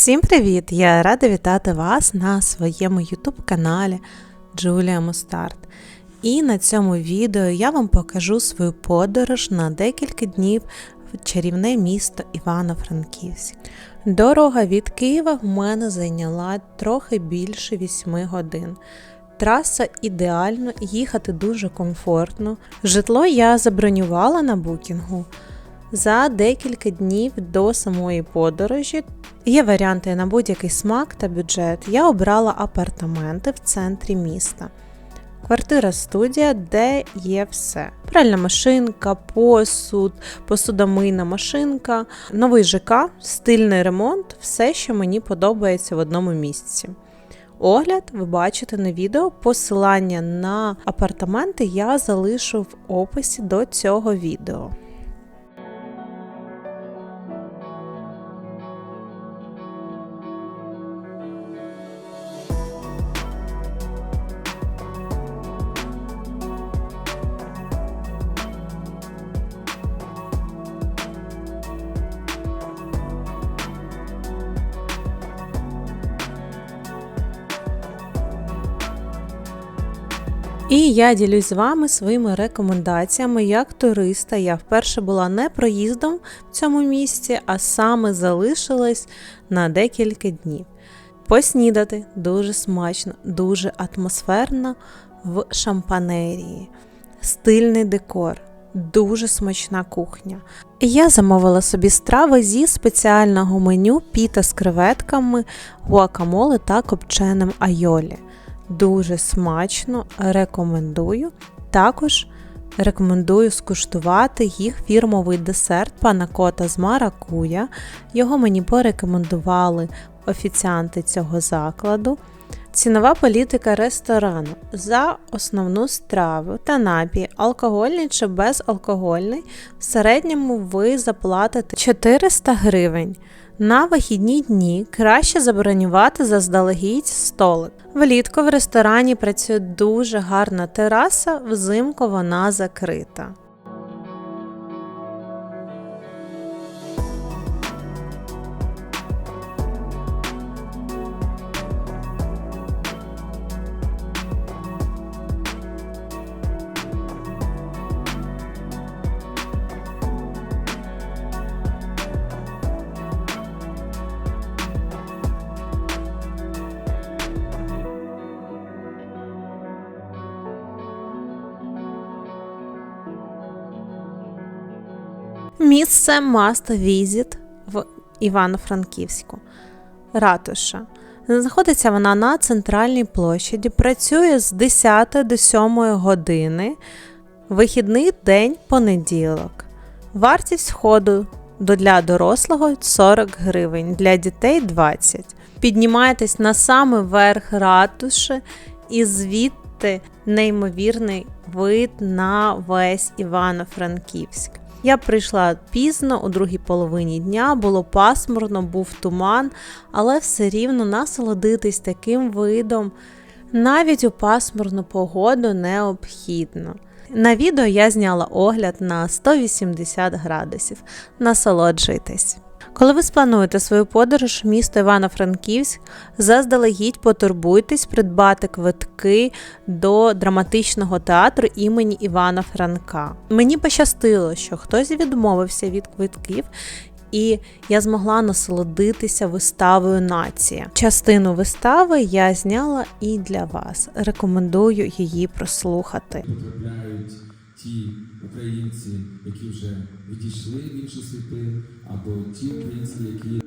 Всім привіт! Я рада вітати вас на своєму YouTube каналі Джулія Мустарт. І на цьому відео я вам покажу свою подорож на декілька днів в чарівне місто Івано-Франківськ. Дорога від Києва в мене зайняла трохи більше 8 годин. Траса ідеально, їхати дуже комфортно. Житло я забронювала на букінгу. За декілька днів до самої подорожі є варіанти на будь-який смак та бюджет. Я обрала апартаменти в центрі міста. Квартира студія, де є все: пральна машинка, посуд, посудомийна машинка, новий ЖК, стильний ремонт все, що мені подобається в одному місці. Огляд ви бачите на відео. Посилання на апартаменти я залишу в описі до цього відео. І я ділюсь з вами своїми рекомендаціями як туриста. Я вперше була не проїздом в цьому місці, а саме залишилась на декілька днів. Поснідати дуже смачно, дуже атмосферно в шампанерії, стильний декор. Дуже смачна кухня. Я замовила собі страви зі спеціального меню піта з креветками, гуакамоле та копченим айолі дуже смачно, рекомендую. Також рекомендую скуштувати їх фірмовий десерт панакота з маракуя. Його мені порекомендували офіціанти цього закладу. Цінова політика ресторану за основну страву та напій, алкогольний чи безалкогольний, в середньому ви заплатите 400 гривень. На вихідні дні краще забронювати заздалегідь столик. Влітку в ресторані працює дуже гарна тераса, взимку вона закрита. Місце Must Visit в Івано-Франківську. Ратуша. Знаходиться вона на центральній площаді, працює з 10 до 7 години, вихідний день понеділок. Вартість входу для дорослого 40 гривень, для дітей 20. Піднімаєтесь на самий верх ратуші і звідти неймовірний вид на весь Івано-Франківськ. Я прийшла пізно, у другій половині дня, було пасмурно, був туман, але все рівно насолодитись таким видом навіть у пасмурну погоду необхідно. На відео я зняла огляд на 180 градусів. Насолоджуйтесь! Коли ви сплануєте свою подорож в місто Івано-Франківськ, заздалегідь потурбуйтесь придбати квитки до драматичного театру імені Івана Франка. Мені пощастило, що хтось відмовився від квитків. І я змогла насолодитися виставою Нація. Частину вистави я зняла і для вас. Рекомендую її прослухати. потрапляють ті українці, які вже відійшли в інші світи, або ті українці, які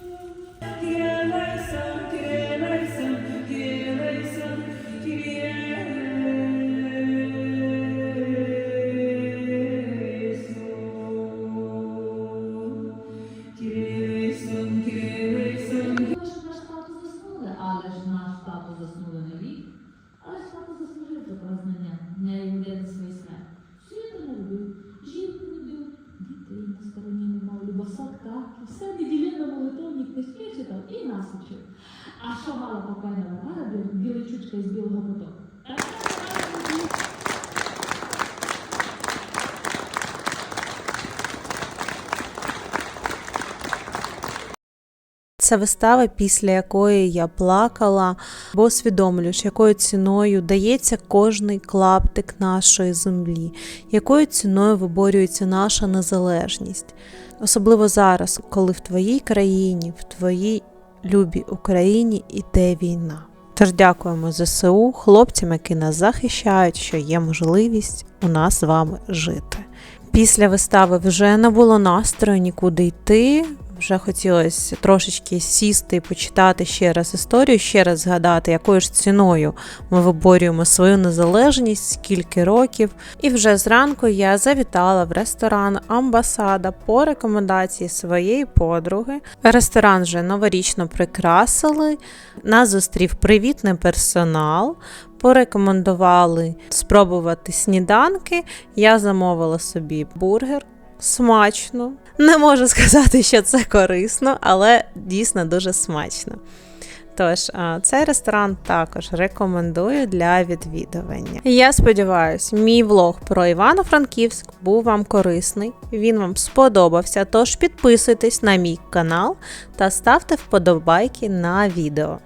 Kyrie учив. А що мала покойного пара біличучка із білого потоку? Це вистава, після якої я плакала, бо усвідомлюєш, якою ціною дається кожний клаптик нашої землі, якою ціною виборюється наша незалежність. Особливо зараз, коли в твоїй країні, в твоїй любій Україні іде війна. Тож дякуємо ЗСУ, хлопцям, які нас захищають, що є можливість у нас з вами жити. Після вистави вже не було настрою нікуди йти. Вже хотілося трошечки сісти почитати ще раз історію, ще раз згадати, якою ж ціною ми виборюємо свою незалежність, скільки років. І вже зранку я завітала в ресторан Амбасада по рекомендації своєї подруги. Ресторан вже новорічно прикрасили. Нас зустрів привітний персонал. Порекомендували спробувати сніданки. Я замовила собі бургер. Смачно. Не можу сказати, що це корисно, але дійсно дуже смачно. Тож, цей ресторан також рекомендую для відвідування. Я сподіваюся, мій влог про Івано-Франківськ був вам корисний, він вам сподобався. Тож підписуйтесь на мій канал та ставте вподобайки на відео.